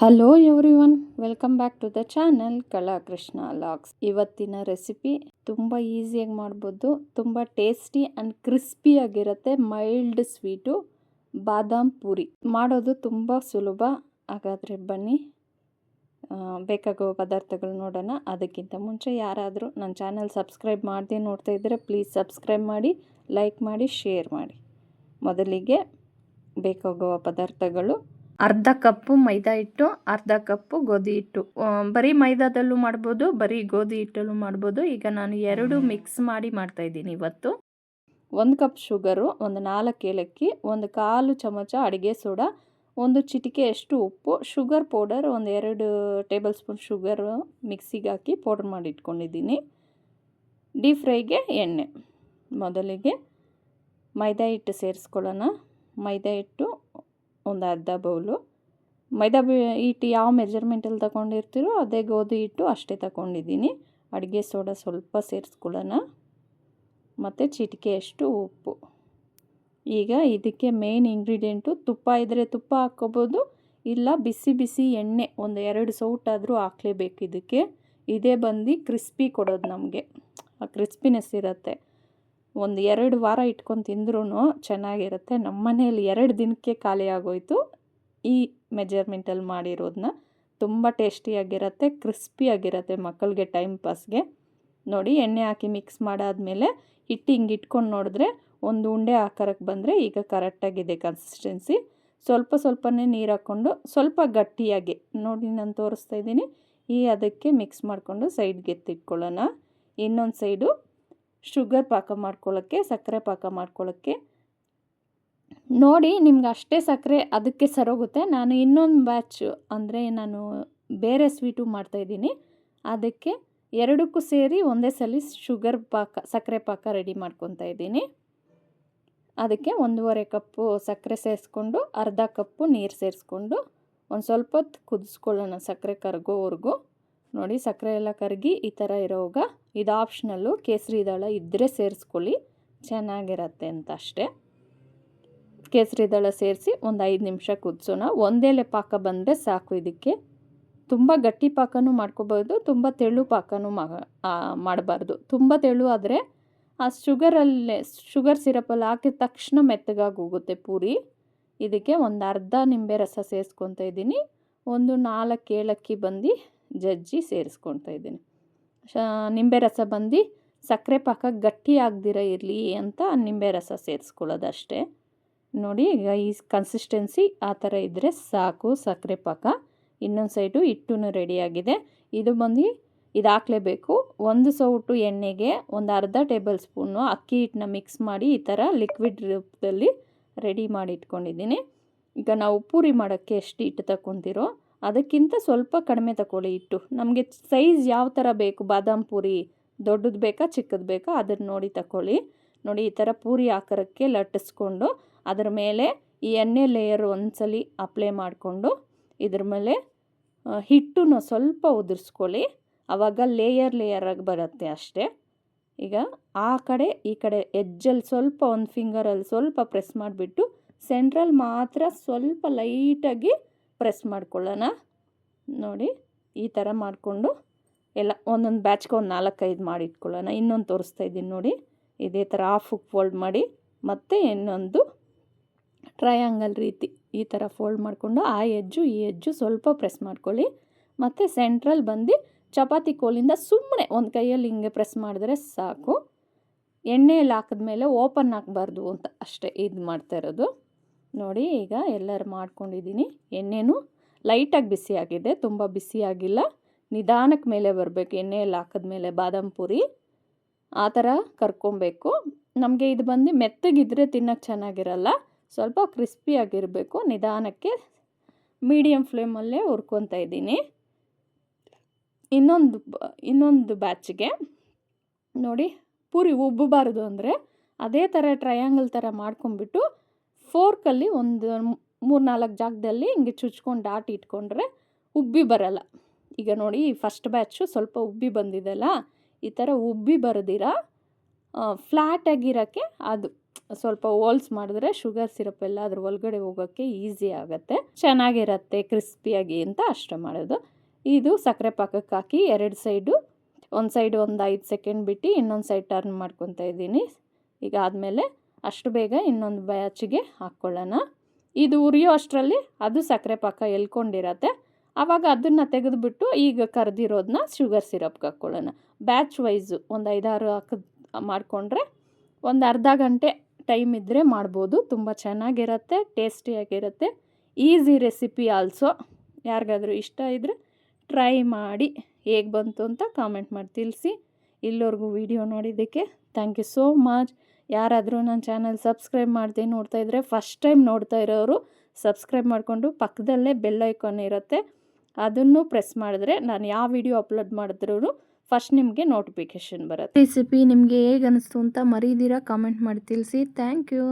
Hello everyone welcome back to the channel Krishna logs ಇವತ್ತಿನ recipe ತುಂಬ ಈಸಿಯಾಗಿ ಮಾಡ್ಬೋದು. ತುಂಬ ಟೇಸ್ಟಿ ಆ್ಯಂಡ್ ಕ್ರಿಸ್ಪಿಯಾಗಿರುತ್ತೆ ಮೈಲ್ಡ್ ಸ್ವೀಟು ಬಾದಾಮ್ ಪೂರಿ. ಮಾಡೋದು ತುಂಬ ಸುಲಭ. ಹಾಗಾದರೆ ಬನ್ನಿ. ಬೇಕಾಗುವ ಪದಾರ್ಥಗಳು ನೋಡೋಣ. ಅದಕ್ಕಿಂತ ಮುಂಚೆ ಯಾರಾದರೂ ನನ್ನ ಚಾನಲ್ ಸಬ್ಸ್ಕ್ರೈಬ್ ಮಾಡದೆ ನೋಡ್ತಾ ಇದ್ದರೆ ಪ್ಲೀಸ್ ಸಬ್ಸ್ಕ್ರೈಬ್ ಮಾಡಿ ಲೈಕ್ ಮಾಡಿ ಶೇರ್ ಮಾಡಿ. ಮೊದಲಿಗೆ ಬೇಕಾಗುವ ಪದಾರ್ಥಗಳು. ಅರ್ಧ ಕಪ್ಪು ಮೈದಾ ಹಿಟ್ಟು, ಅರ್ಧ ಕಪ್ಪು ಗೋಧಿ ಹಿಟ್ಟು. ಬರೀ ಮೈದಾದಲ್ಲೂ ಮಾಡ್ಬೋದು, ಬರೀ ಗೋಧಿ ಹಿಟ್ಟಲ್ಲೂ ಮಾಡ್ಬೋದು. ಈಗ ನಾನು ಎರಡು ಮಿಕ್ಸ್ ಮಾಡಿ ಮಾಡ್ತಾ ಇದ್ದೀನಿ ಇವತ್ತು. ಒಂದು ಕಪ್ ಶುಗರು ಒಂದು ನಾಲ್ಕು ಏಲಕ್ಕಿ, ಒಂದು ಕಾಲು ಚಮಚ ಅಡುಗೆ ಸೋಡಾ, ಒಂದು ಚಿಟಿಕೆಯಷ್ಟು ಉಪ್ಪು ಶುಗರ್ ಪೌಡರ್ ಒಂದು ಎರಡು ಟೇಬಲ್ ಸ್ಪೂನ್ ಶುಗರು ಮಿಕ್ಸಿಗೆ ಹಾಕಿ ಪೌಡ್ರ್ ಮಾಡಿ ಇಟ್ಕೊಂಡಿದ್ದೀನಿ. ಡೀಪ್ ಫ್ರೈಗೆ ಎಣ್ಣೆ. ಮೊದಲಿಗೆ ಮೈದಾ ಹಿಟ್ಟು ಸೇರಿಸ್ಕೊಳ್ಳೋಣ. ಮೈದಾ ಹಿಟ್ಟು ಒಂದು ಅರ್ಧ ಬೌಲು. ಮೈದಾ ಹಿಟ್ಟು ಯಾವ ಮೆಜರ್ಮೆಂಟಲ್ಲಿ ತಗೊಂಡಿರ್ತೀರೋ ಅದೇ ಗೋಧಿ ಹಿಟ್ಟು ಅಷ್ಟೇ ತಗೊಂಡಿದ್ದೀನಿ. ಅಡುಗೆ ಸೋಡಾ ಸ್ವಲ್ಪ ಸೇರಿಸ್ಕೊಳ್ಳೋಣ. ಮತ್ತು ಚಿಟಿಕೆಯಷ್ಟು ಉಪ್ಪು. ಈಗ ಇದಕ್ಕೆ ಮೇನ್ ಇಂಗ್ರೀಡಿಯೆಂಟು ತುಪ್ಪ ಇದ್ದರೆ ತುಪ್ಪ ಹಾಕ್ಕೋಬೋದು, ಇಲ್ಲ ಬಿಸಿ ಬಿಸಿ ಎಣ್ಣೆ, ಒಂದು ಎರಡು ಸೌಟಾದರೂ ಹಾಕ್ಲೇಬೇಕು ಇದಕ್ಕೆ. ಇದೇ ಬಂದು ಕ್ರಿಸ್ಪಿ ಕೊಡೋದು ನಮಗೆ. ಆ ಕ್ರಿಸ್ಪಿನೆಸ್ ಇರುತ್ತೆ. ಒಂದು ಎರಡು ವಾರ ಇಟ್ಕೊಂಡು ತಿಂದ್ರೂ ಚೆನ್ನಾಗಿರುತ್ತೆ. ನಮ್ಮ ಮನೇಲಿ ಎರಡು ದಿನಕ್ಕೆ ಖಾಲಿ ಆಗೋಯ್ತು. ಈ ಮೆಜರ್ಮೆಂಟಲ್ಲಿ ಮಾಡಿರೋದನ್ನ ತುಂಬ ಟೇಸ್ಟಿಯಾಗಿರುತ್ತೆ ಕ್ರಿಸ್ಪಿಯಾಗಿರುತ್ತೆ ಮಕ್ಕಳಿಗೆ ಟೈಮ್ ಪಾಸ್ಗೆ. ನೋಡಿ, ಎಣ್ಣೆ ಹಾಕಿ ಮಿಕ್ಸ್ ಮಾಡಾದಮೇಲೆ ಹಿಟ್ಟು ಹಿಂಗೆ ಇಟ್ಕೊಂಡು ನೋಡಿದ್ರೆ ಒಂದು ಉಂಡೆ ಆಕಾರಕ್ಕೆ ಬಂದರೆ ಈಗ ಕರೆಕ್ಟಾಗಿದೆ ಕನ್ಸಿಸ್ಟೆನ್ಸಿ. ಸ್ವಲ್ಪ ಸ್ವಲ್ಪನೇ ನೀರು ಹಾಕ್ಕೊಂಡು ಸ್ವಲ್ಪ ಗಟ್ಟಿಯಾಗಿ, ನೋಡಿ ನಾನು ತೋರಿಸ್ತಾ ಇದ್ದೀನಿ, ಈ ಅದಕ್ಕೆ ಮಿಕ್ಸ್ ಮಾಡಿಕೊಂಡು ಸೈಡ್ಗೆ ಎತ್ತಿಟ್ಕೊಳ್ಳೋಣ. ಇನ್ನೊಂದು ಸೈಡು ಶುಗರ್ ಪಾಕ ಮಾಡ್ಕೊಳ್ಳೋಕ್ಕೆ ಸಕ್ಕರೆ ಪಾಕ ಮಾಡ್ಕೊಳ್ಳೋಕ್ಕೆ ನೋಡಿ, ನಿಮ್ಗೆ ಅಷ್ಟೇ ಸಕ್ಕರೆ ಅದಕ್ಕೆ ಸರೋಗುತ್ತೆ. ನಾನು ಇನ್ನೊಂದು ಬ್ಯಾಚ್ ಅಂದರೆ ನಾನು ಬೇರೆ ಸ್ವೀಟು ಮಾಡ್ತಾಯಿದ್ದೀನಿ ಅದಕ್ಕೆ ಎರಡಕ್ಕೂ ಸೇರಿ ಒಂದೇ ಸಲ ಶುಗರ್ ಪಾಕ, ಸಕ್ಕರೆ ಪಾಕ ರೆಡಿ ಮಾಡ್ಕೊತಾ ಇದ್ದೀನಿ. ಅದಕ್ಕೆ ಒಂದೂವರೆ ಕಪ್ಪು ಸಕ್ಕರೆ ಸೇರಿಸ್ಕೊಂಡು, ಅರ್ಧ ಕಪ್ಪು ನೀರು ಸೇರಿಸ್ಕೊಂಡು, ಒಂದು ಸ್ವಲ್ಪ ಹೊತ್ತು ಕುದಿಸ್ಕೊಳ್ಳೋಣ ಸಕ್ಕರೆ ಕರಗೋವರೆಗೂ. ನೋಡಿ, ಸಕ್ಕರೆ ಎಲ್ಲ ಕರಗಿ ಈ ಥರ ಇರೋವಾಗ ಇದು ಆಪ್ಷನಲ್ಲು ಕೇಸರಿ ದಳ ಇದ್ದರೆ ಸೇರಿಸ್ಕೊಳ್ಳಿ. ಚೆನ್ನಾಗಿರತ್ತೆ ಅಂತ ಅಷ್ಟೇ. ಕೇಸರಿ ದಳ ಸೇರಿಸಿ ಒಂದು ಐದು ನಿಮಿಷ ಕುದಿಸೋಣ. ಒಂದೇಲೆ ಪಾಕ ಬಂದರೆ ಸಾಕು ಇದಕ್ಕೆ. ತುಂಬ ಗಟ್ಟಿ ಪಾಕನೂ ಮಾಡ್ಕೋಬೋದು ತುಂಬ ತೆಳು ಪಾಕನೂ ಮಾಡಬಾರ್ದು. ತುಂಬ ತೆಳು ಆದರೆ ಆ ಶುಗರಲ್ಲೇ, ಶುಗರ್ ಸಿರಪಲ್ಲಿ ಹಾಕಿದ ತಕ್ಷಣ ಮೆತ್ತಗಾಗಿ ಹೋಗುತ್ತೆ ಪೂರಿ. ಇದಕ್ಕೆ ಒಂದು ಅರ್ಧ ನಿಂಬೆ ರಸ ಸೇರಿಸ್ಕೊತಾ ಇದ್ದೀನಿ. ಒಂದು ನಾಲ್ಕು ಏಲಕ್ಕಿ ಬಂದು ಜಜ್ಜಿ ಸೇರಿಸ್ಕೊತಾ ಇದ್ದೀನಿ. ಶ ನಿಂಬೆ ರಸ ಬಂದು ಸಕ್ಕರೆ ಪಾಕ ಗಟ್ಟಿ ಆಗದಿರ ಇರಲಿ ಅಂತ ನಿಂಬೆ ರಸ ಸೇರಿಸ್ಕೊಳ್ಳೋದು ಅಷ್ಟೇ ನೋಡಿ, ಈಗ ಈ ಕನ್ಸಿಸ್ಟೆನ್ಸಿ ಆ ಥರ ಇದ್ದರೆ ಸಾಕು ಸಕ್ಕರೆ ಪಾಕ. ಇನ್ನೊಂದು ಸೈಡು ಹಿಟ್ಟು ರೆಡಿಯಾಗಿದೆ ಇದು ಬಂದು ಇದು ಒಂದು ಸೌಟು ಎಣ್ಣೆಗೆ ಒಂದು ಅರ್ಧ ಟೇಬಲ್ ಸ್ಪೂನು ಅಕ್ಕಿ ಹಿಟ್ಟನ್ನ ಮಿಕ್ಸ್ ಮಾಡಿ ಈ ಥರ ಲಿಕ್ವಿಡ್ ರೂಪದಲ್ಲಿ ರೆಡಿ ಮಾಡಿ ಇಟ್ಕೊಂಡಿದ್ದೀನಿ. ಈಗ ನಾವು ಪೂರಿ ಮಾಡೋಕ್ಕೆ ಎಷ್ಟು ಹಿಟ್ಟು ತಗೊತಿರೋ ಅದಕ್ಕಿಂತ ಸ್ವಲ್ಪ ಕಡಿಮೆ ತಗೊಳ್ಳಿ ಇಟ್ಟು. ನಮಗೆ ಸೈಜ್ ಯಾವ ಥರ ಬೇಕು? ಬಾದಾಮ್ ಪೂರಿ ದೊಡ್ಡದು ಬೇಕಾ, ಚಿಕ್ಕದು ಬೇಕಾ? ಅದನ್ನು ನೋಡಿ ತಗೊಳ್ಳಿ. ನೋಡಿ, ಈ ಥರ ಪೂರಿ ಆಕಾರಕ್ಕೆ ಲಟ್ಟಿಸ್ಕೊಂಡು ಅದರ ಮೇಲೆ ಈ ಎಣ್ಣೆ ಲೇಯರ್ ಒಂದ್ಸಲಿ ಅಪ್ಲೈ ಮಾಡಿಕೊಂಡು ಇದ್ರ ಮೇಲೆ ಹಿಟ್ಟನ್ನು ಸ್ವಲ್ಪ ಉದುರಿಸ್ಕೊಳ್ಳಿ. ಆವಾಗ ಲೇಯರ್ ಲೇಯರಾಗಿ ಬರುತ್ತೆ ಅಷ್ಟೇ. ಈಗ ಆ ಕಡೆ, ಈ ಕಡೆ ಎಜ್ಜಲ್ಲಿ ಸ್ವಲ್ಪ ಒಂದು ಫಿಂಗರಲ್ಲಿ ಸ್ವಲ್ಪ ಪ್ರೆಸ್ ಮಾಡಿಬಿಟ್ಟು ಸೆಂಟ್ರಲ್ಲಿ ಮಾತ್ರ ಸ್ವಲ್ಪ ಲೈಟಾಗಿ ಪ್ರೆಸ್ ಮಾಡ್ಕೊಳ್ಳೋಣ. ನೋಡಿ, ಈ ಥರ ಮಾಡಿಕೊಂಡು ಎಲ್ಲ ಒಂದೊಂದು ಬ್ಯಾಚ್ಗೆ ಒಂದು ನಾಲ್ಕೈದು ಮಾಡಿ ಇಟ್ಕೊಳ್ಳೋಣ ಇನ್ನೊಂದು ತೋರಿಸ್ತಾ ಇದ್ದೀನಿ ನೋಡಿ. ಇದೇ ಥರ ಹಾಫ್ ಫೋಲ್ಡ್ ಮಾಡಿ, ಮತ್ತು ಇನ್ನೊಂದು ಟ್ರಯಾಂಗಲ್ ರೀತಿ ಈ ಥರ ಫೋಲ್ಡ್ ಮಾಡಿಕೊಂಡು ಆ ಎಜ್ಜು ಈ ಹೆಜ್ಜು ಸ್ವಲ್ಪ ಪ್ರೆಸ್ ಮಾಡ್ಕೊಳ್ಳಿ. ಮತ್ತು ಸೆಂಟ್ರಲ್ ಬಂದು ಚಪಾತಿ ಕೋಲಿಂದ ಸುಮ್ಮನೆ ಒಂದು ಕೈಯಲ್ಲಿ ಹಿಂಗೆ ಪ್ರೆಸ್ ಮಾಡಿದ್ರೆ ಸಾಕು. ಎಣ್ಣೆಯಲ್ಲಿ ಹಾಕಿದ್ಮೇಲೆ ಓಪನ್ ಹಾಕಬಾರ್ದು ಅಂತ ಅಷ್ಟೇ ಇದು ಮಾಡ್ತಾ ಇರೋದು. ನೋಡಿ ಈಗ ಎಲ್ಲರೂ ಮಾಡ್ಕೊಂಡಿದ್ದೀನಿ. ಎಣ್ಣೆನೂ ಲೈಟಾಗಿ ಬಿಸಿಯಾಗಿದೆ ತುಂಬ ಬಿಸಿಯಾಗಿಲ್ಲ ನಿಧಾನಕ್ಕೆ ಮೇಲೆ ಬರಬೇಕು, ಎಣ್ಣೆಯಲ್ಲಿ ಹಾಕಿದ್ಮೇಲೆ ಬಾದಾಮ್ ಪುರಿ. ಆ ಥರ ಕರ್ಕೊಬೇಕು. ನಮಗೆ ಇದು ಬಂದು ಮೆತ್ತಗಿದ್ರೆ ತಿನ್ನೋಕ್ಕೆ ಚೆನ್ನಾಗಿರಲ್ಲ, ಸ್ವಲ್ಪ ಕ್ರಿಸ್ಪಿಯಾಗಿರಬೇಕು ನಿಧಾನಕ್ಕೆ ಮೀಡಿಯಮ್ ಫ್ಲೇಮಲ್ಲೇ ಹುರ್ಕೊತಾ ಇದ್ದೀನಿ. ಇನ್ನೊಂದು ಇನ್ನೊಂದು ಬ್ಯಾಚಿಗೆ ನೋಡಿ, ಪೂರಿ ಉಬ್ಬಬಾರ್ದು ಅಂದರೆ ಅದೇ ಥರ ಟ್ರಯಾಂಗಲ್ ಥರ ಮಾಡ್ಕೊಂಬಿಟ್ಟು ಫೋರ್ಕಲ್ಲಿ ಒಂದು ಮೂರು ನಾಲ್ಕು ಜಾಗದಲ್ಲಿ ಹಿಂಗೆ ಚುಚ್ಕೊಂಡು ಡಾಟ್ ಇಟ್ಕೊಂಡ್ರೆ ಉಬ್ಬಿ ಬರಲ್ಲ. ಈಗ ನೋಡಿ ಫಸ್ಟ್ ಬ್ಯಾಚು ಸ್ವಲ್ಪ ಉಬ್ಬಿ ಬಂದಿದೆಲ್ಲ. ಈ ಥರ ಉಬ್ಬಿ ಬರದಿರ ಫ್ಲ್ಯಾಟಾಗಿರೋಕ್ಕೆ ಅದು. ಸ್ವಲ್ಪ ಹೋಲ್ಸ್ ಮಾಡಿದ್ರೆ ಶುಗರ್ ಸಿರಪ್ ಎಲ್ಲ ಅದ್ರ ಒಳಗಡೆ ಹೋಗೋಕ್ಕೆ ಈಸಿ ಆಗುತ್ತೆ. ಚೆನ್ನಾಗಿರತ್ತೆ ಕ್ರಿಸ್ಪಿಯಾಗಿ ಅಂತ ಅಷ್ಟೇ ಮಾಡೋದು. ಇದು ಸಕ್ಕರೆ ಪಾಕಕ್ಕೆ ಹಾಕಿ ಎರಡು ಸೈಡು ಒಂದು ಸೈಡ್ ಒಂದು ಐದು ಸೆಕೆಂಡ್ ಬಿಟ್ಟು ಇನ್ನೊಂದು ಸೈಡ್ ಟರ್ನ್ ಮಾಡ್ಕೊತಾ ಇದ್ದೀನಿ. ಈಗ ಆದಮೇಲೆ ಅಷ್ಟು ಬೇಗ ಇನ್ನೊಂದು ಬ್ಯಾಚಿಗೆ ಹಾಕ್ಕೊಳ್ಳೋಣ. ಇದು ಉರಿಯೋ ಅಷ್ಟರಲ್ಲಿ ಅದು ಸಕ್ಕರೆ ಪಾಕ ಎಲ್ಕೊಂಡಿರತ್ತೆ ಆವಾಗ ಅದನ್ನು ತೆಗೆದುಬಿಟ್ಟು ಈಗ ಕರೆದಿರೋದನ್ನ ಶುಗರ್ ಸಿರಪ್ಗೆ ಹಾಕ್ಕೊಳ್ಳೋಣ. ಬ್ಯಾಚ್ ವೈಸು ಒಂದು ಐದಾರು ಹಾಕಿದ್, ಮಾಡಿಕೊಂಡ್ರೆ ಒಂದು ಅರ್ಧ ಗಂಟೆ ಟೈಮ್ ಇದ್ದರೆ ಮಾಡ್ಬೋದು. ತುಂಬ ಚೆನ್ನಾಗಿರುತ್ತೆ ಟೇಸ್ಟಿಯಾಗಿರುತ್ತೆ ಈಸಿ ರೆಸಿಪಿ ಆಲ್ಸೋ ಯಾರಿಗಾದರೂ ಇಷ್ಟ ಇದ್ದರೆ ಟ್ರೈ ಮಾಡಿ ಹೇಗೆ ಬಂತು ಅಂತ ಕಾಮೆಂಟ್ ಮಾಡಿ ತಿಳಿಸಿ. ಇಲ್ಲಿವರೆಗೂ ವಿಡಿಯೋ ನೋಡಿದ್ದಕ್ಕೆ ಥ್ಯಾಂಕ್ ಯು ಸೋ ಮಚ್ ಯಾರಾದರೂ ನನ್ನ ಚಾನಲ್ ಸಬ್ಸ್ಕ್ರೈಬ್ ಮಾಡಿದೆ ನೋಡ್ತಾ ಇದ್ದರೆ ಫಸ್ಟ್ ಟೈಮ್ ನೋಡ್ತಾ ಇರೋರು ಸಬ್ಸ್ಕ್ರೈಬ್ ಮಾಡಿಕೊಂಡು ಪಕ್ಕದಲ್ಲೇ ಬೆಲ್ ಐಕಾನ್ ಇರುತ್ತೆ. ಅದನ್ನು ಪ್ರೆಸ್ ಮಾಡಿದ್ರೆ ನಾನು ಯಾವ ವಿಡಿಯೋ ಅಪ್ಲೋಡ್ ಮಾಡಿದ್ರೂ ಫಸ್ಟ್ ನಿಮಗೆ ನೋಟಿಫಿಕೇಶನ್ ಬರುತ್ತೆ. ರೆಸಿಪಿ ನಿಮಗೆ ಹೇಗೆ ಅನಿಸ್ತು ಅಂತ ಮರೀದಿರ? ಕಾಮೆಂಟ್ ಮಾಡಿ ತಿಳಿಸಿ. Thank you